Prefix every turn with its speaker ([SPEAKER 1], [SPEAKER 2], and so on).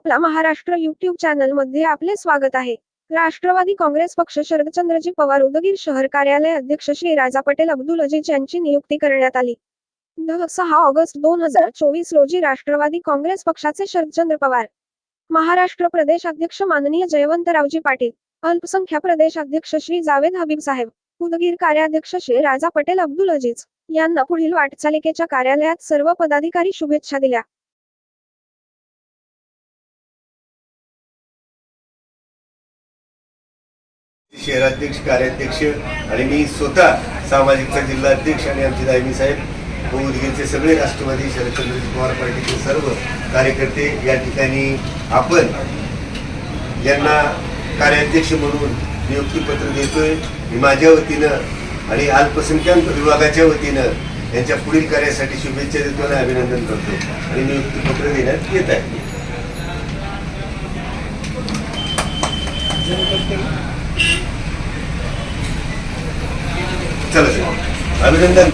[SPEAKER 1] आपला महाराष्ट्र युट्यूब चॅनलमध्ये आपले स्वागत आहे. राष्ट्रवादी काँग्रेस पक्ष शरदचंद्रजी पवार उदगीर शहर कार्यालय अध्यक्ष श्री राजा पटेल अब्दुल अजीज यांची नियुक्ती करण्यात आली. सहा ऑगस्ट दोन हजार चोवीस रोजी राष्ट्रवादी काँग्रेस पक्षाचे शरदचंद्र पवार महाराष्ट्र प्रदेश अध्यक्ष माननीय जयवंतरावजी पाटील अल्पसंख्या प्रदेश अध्यक्ष श्री जावेद हबीब साहेब उदगीर कार्याध्यक्ष श्री राजा पटेल अब्दुल अजीज यांना पुढील वाटचालिकेच्या कार्यालयात सर्व पदाधिकारी शुभेच्छा दिल्या.
[SPEAKER 2] शहराध्यक्ष कार्याध्यक्ष आणि मी स्वतः सामाजिकचा जिल्हाध्यक्ष आणि आमचे दायमी साहेब उदगीरचे सगळे राष्ट्रवादी शरदचंद्रजी पवार पार्टीचे सर्व कार्यकर्ते या ठिकाणी आपण यांना कार्याध्यक्ष म्हणून नियुक्तीपत्र देतोय. मी माझ्या वतीनं आणि अल्पसंख्याक विभागाच्या वतीनं यांच्या पुढील कार्यासाठी शुभेच्छा देतो आणि अभिनंदन करतो. आणि नियुक्तीपत्र देण्यात येत आहे. चला सर अभिनंदन